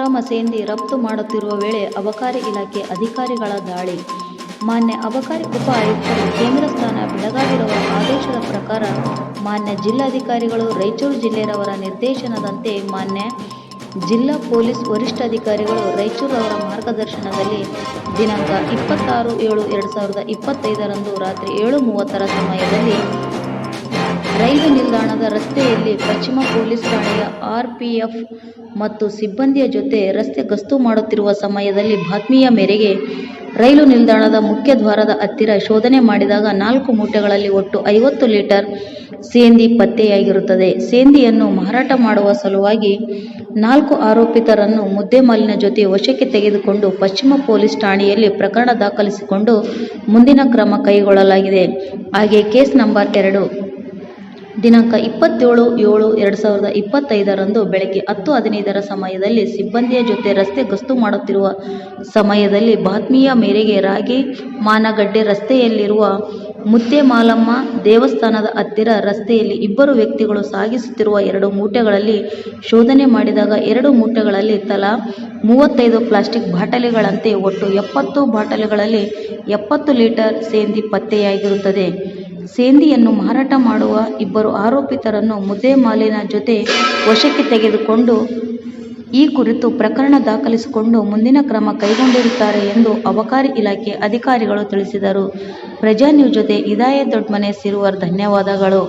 ಅಕ್ರಮ ಸೇಂದಿ ರಫ್ತು ಮಾಡುತ್ತಿರುವ ವೇಳೆ ಅಬಕಾರಿ ಇಲಾಖೆ ಅಧಿಕಾರಿಗಳ ದಾಳಿ. ಮಾನ್ಯ ಅಬಕಾರಿ ಉಪ ಆಯುಕ್ತರು ಕೇಂದ್ರ ಸ್ಥಾನ ಬೆಳಗಾವಿರವರ ಆದೇಶದ ಪ್ರಕಾರ ಮಾನ್ಯ ಜಿಲ್ಲಾಧಿಕಾರಿಗಳು ರಾಯಚೂರು ಜಿಲ್ಲೆಯವರ ನಿರ್ದೇಶನದಂತೆ ಮಾನ್ಯ ಜಿಲ್ಲಾ ಪೊಲೀಸ್ ವರಿಷ್ಠಾಧಿಕಾರಿಗಳು ಅವರ ಮಾರ್ಗದರ್ಶನದಲ್ಲಿ ದಿನಾಂಕ ಇಪ್ಪತ್ತಾರು ಏಳು ಎರಡು ಸಾವಿರದ ಇಪ್ಪತ್ತೈದರಂದು ರಾತ್ರಿ ಏಳು ಮೂವತ್ತರ ಸಮಯದಲ್ಲಿ ರೈಲು ನಿಲ್ದಾಣದ ರಸ್ತೆಯಲ್ಲಿ ಪಶ್ಚಿಮ ಪೊಲೀಸ್ ಠಾಣೆಯ ಆರ್ಪಿಎಫ್ ಮತ್ತು ಸಿಬ್ಬಂದಿಯ ಜೊತೆ ರಸ್ತೆ ಗಸ್ತು ಮಾಡುತ್ತಿರುವ ಸಮಯದಲ್ಲಿ ಬಾತ್ಮಿಯ ಮೇರೆಗೆ ರೈಲು ನಿಲ್ದಾಣದ ಮುಖ್ಯ ದ್ವಾರದ ಹತ್ತಿರ ಶೋಧನೆ ಮಾಡಿದಾಗ ನಾಲ್ಕು ಮೂಟೆಗಳಲ್ಲಿ ಒಟ್ಟು ಐವತ್ತು ಲೀಟರ್ ಸೇಂದಿ ಪತ್ತೆಯಾಗಿರುತ್ತದೆ. ಸೇಂದಿಯನ್ನು ಮಾರಾಟ ಮಾಡುವ ಸಲುವಾಗಿ ನಾಲ್ಕು ಆರೋಪಿತರನ್ನು ಮುದ್ದೆಮಾಲಿನ ಜೊತೆ ವಶಕ್ಕೆ ತೆಗೆದುಕೊಂಡು ಪಶ್ಚಿಮ ಪೊಲೀಸ್ ಠಾಣೆಯಲ್ಲಿ ಪ್ರಕರಣ ದಾಖಲಿಸಿಕೊಂಡು ಮುಂದಿನ ಕ್ರಮ ಕೈಗೊಳ್ಳಲಾಗಿದೆ. ಹಾಗೆ ಕೇಸ್ ನಂಬರ್ ಎರಡು ದಿನಾಂಕ ಇಪ್ಪತ್ತೇಳು ಏಳು ಎರಡು ಸಾವಿರದ ಇಪ್ಪತ್ತೈದರಂದು ಬೆಳಗ್ಗೆ ಹತ್ತು ಹದಿನೈದರ ಸಮಯದಲ್ಲಿ ಸಿಬ್ಬಂದಿಯ ಜೊತೆ ರಸ್ತೆ ಗಸ್ತು ಮಾಡುತ್ತಿರುವ ಸಮಯದಲ್ಲಿ ಬಾತ್ಮಿಯ ಮೇರೆಗೆ ರಾಗಿ ಮಾನಗಡ್ಡೆ ರಸ್ತೆಯಲ್ಲಿರುವ ಮುತ್ತೆಮಾಲಮ್ಮ ದೇವಸ್ಥಾನದ ಹತ್ತಿರ ರಸ್ತೆಯಲ್ಲಿ ಇಬ್ಬರು ವ್ಯಕ್ತಿಗಳು ಸಾಗಿಸುತ್ತಿರುವ ಎರಡು ಮೂಟೆಗಳಲ್ಲಿ ಶೋಧನೆ ಮಾಡಿದಾಗ ಎರಡು ಮೂಟೆಗಳಲ್ಲಿ ತಲಾ ಮೂವತ್ತೈದು ಪ್ಲಾಸ್ಟಿಕ್ ಬಾಟಲಿಗಳಂತೆ ಒಟ್ಟು ಎಪ್ಪತ್ತು ಬಾಟಲಿಗಳಲ್ಲಿ ಎಪ್ಪತ್ತು ಲೀಟರ್ ಸೇಂದಿ ಪತ್ತೆಯಾಗಿರುತ್ತದೆ. ಸೇಂದಿಯನ್ನು ಮಾರಾಟ ಮಾಡುವ ಇಬ್ಬರು ಆರೋಪಿತರನ್ನು ಮುದ್ದೆಮಾಲಿನ ಜೊತೆ ವಶಕ್ಕೆ ತೆಗೆದುಕೊಂಡು ಈ ಕುರಿತು ಪ್ರಕರಣ ದಾಖಲಿಸಿಕೊಂಡು ಮುಂದಿನ ಕ್ರಮ ಕೈಗೊಂಡಿರುತ್ತಾರೆ ಎಂದು ಅಬಕಾರಿ ಇಲಾಖೆ ಅಧಿಕಾರಿಗಳು ತಿಳಿಸಿದರು. ಪ್ರಜಾ ನ್ಯೂಸ್ ಜೊತೆ ಇದಾಯ ದೊಡ್ಮನೆ ಸಿರುವರ್ ಧನ್ಯವಾದಗಳು.